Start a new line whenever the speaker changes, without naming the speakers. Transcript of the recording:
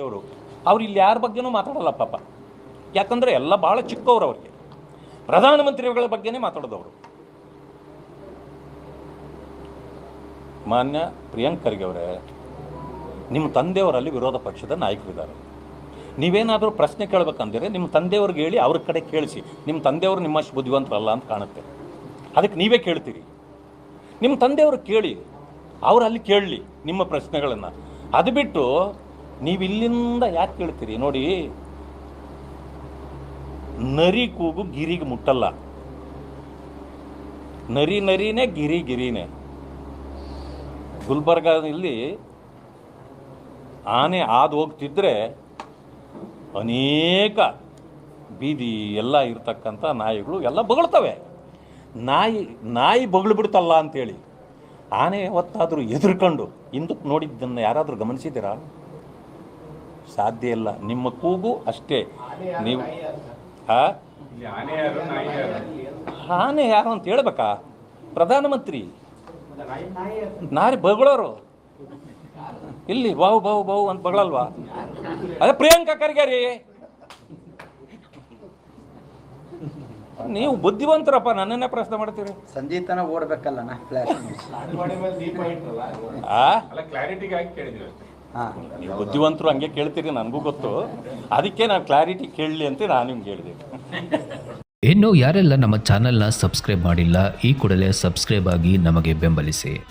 ಅವರು ಅವ್ರು ಇಲ್ಲಿ ಯಾರ ಬಗ್ಗೆನೂ ಮಾತಾಡಲ್ಲ ಪಾಪ. ಯಾಕಂದರೆ ಎಲ್ಲ ಭಾಳ ಚಿಕ್ಕವ್ರು ಅವರಿಗೆ. ಪ್ರಧಾನಮಂತ್ರಿಗಳ ಬಗ್ಗೆನೇ ಮಾತಾಡೋದವರು. ಮಾನ್ಯ ಪ್ರಿಯಾಂಕ್ ಖರ್ಗೆ ಅವರೇ, ನಿಮ್ಮ ತಂದೆಯವರಲ್ಲಿ ವಿರೋಧ ಪಕ್ಷದ ನಾಯಕರಿದ್ದಾರೆ. ನೀವೇನಾದರೂ ಪ್ರಶ್ನೆ ಕೇಳಬೇಕಂದ್ರೆ ನಿಮ್ಮ ತಂದೆಯವ್ರಿಗೆ ಹೇಳಿ ಅವ್ರ ಕಡೆ ಕೇಳಿಸಿ. ನಿಮ್ಮ ತಂದೆಯವರು ನಿಮ್ಮಷ್ಟು ಬುದ್ಧಿವಂತರಲ್ಲ ಅಂತ ಕಾಣುತ್ತೆ. ಅದಕ್ಕೆ ನೀವೇ ಕೇಳ್ತೀರಿ. ನಿಮ್ಮ ತಂದೆಯವರು ಕೇಳಿ ಅವರಲ್ಲಿ ಕೇಳಲಿ ನಿಮ್ಮ ಪ್ರಶ್ನೆಗಳನ್ನು. ಅದು ಬಿಟ್ಟು ನೀವು ಇಲ್ಲಿಂದ ಯಾಕೆ ಕೇಳ್ತೀರಿ? ನೋಡಿ, ನರಿ ಕೂಗು ಗಿರಿಗೆ ಮುಟ್ಟಲ್ಲ. ನರಿ ನರಿನೇ ಗಿರಿ ಗಿರಿನೇ. ಗುಲ್ಬರ್ಗಾದಲ್ಲಿ ಆನೆ ಹಾದು ಹೋಗ್ತಿದ್ರೆ ಅನೇಕ ಬೀದಿ ಎಲ್ಲ ಇರ್ತಕ್ಕಂಥ ನಾಯಿಗಳು ಎಲ್ಲ ಬಗಳ್ತವೆ. ನಾಯಿ ನಾಯಿ ಬಗಳ್ಬಿಡ್ತಲ್ಲ ಅಂತೇಳಿ. ಆನೆ ಹೊತ್ತಾದರೂ ಎದುರ್ಕೊಂಡು, ಹಿಂದಕ್ಕೆ ನೋಡಿದ್ದನ್ನು ಯಾರಾದರೂ ಗಮನಿಸಿದ್ದೀರಾ? ಸಾಧ್ಯ ಇಲ್ಲ. ನಿಮ್ಮ ಕೂಗು ಅಷ್ಟೇ. ನೀವು
ಆನೆ ಯಾರು
ಅಂತ ಹೇಳ್ಬೇಕಾ? ಪ್ರಧಾನಮಂತ್ರಿ. ನಾರಿ ಬಗಳೋರು. ಇಲ್ಲಿ ಬಾವು ಬಾವು ಬಾವು ಅಂತ ಬಗಳಲ್ವಾ? ಅದೇ ಪ್ರಿಯಾಂಕಾ ಖರ್ಗೆ ರೀ ನೀವು ಬುದ್ಧಿವಂತರಪ್ಪ ನನ್ನನ್ನೇ ಪ್ರಶ್ನೆ ಮಾಡ್ತೀರಿ?
ಸಂಜೀತನ ಓಡ್ಬೇಕಲ್ಲ ನಾ ಫ್ಲಾಶ್
ಆ?
ಅಲ್ಲ ಕ್ಲಾರಿಟಿಗಾಗಿ
ಕೇಳಿದ್ರಿ
ನೀವು ಬುದ್ಧಿವಂತರು ಹಂಗೆ ಕೇಳ್ತೀರಿ ನನಗೂ ಗೊತ್ತು. ಅದಕ್ಕೆ ನಾನು ಕ್ಲಾರಿಟಿ ಕೇಳಲಿ ಅಂತ ನಾನು ನಿಮ್ಗೆ ಹೇಳಿದೆ.
ಇನ್ನು ಯಾರೆಲ್ಲ ನಮ್ಮ ಚಾನೆಲ್ನ ಸಬ್ಸ್ಕ್ರೈಬ್ ಮಾಡಿಲ್ಲ, ಈ ಕೂಡಲೇ ಸಬ್ಸ್ಕ್ರೈಬ್ ಆಗಿ ನಮಗೆ ಬೆಂಬಲಿಸಿ.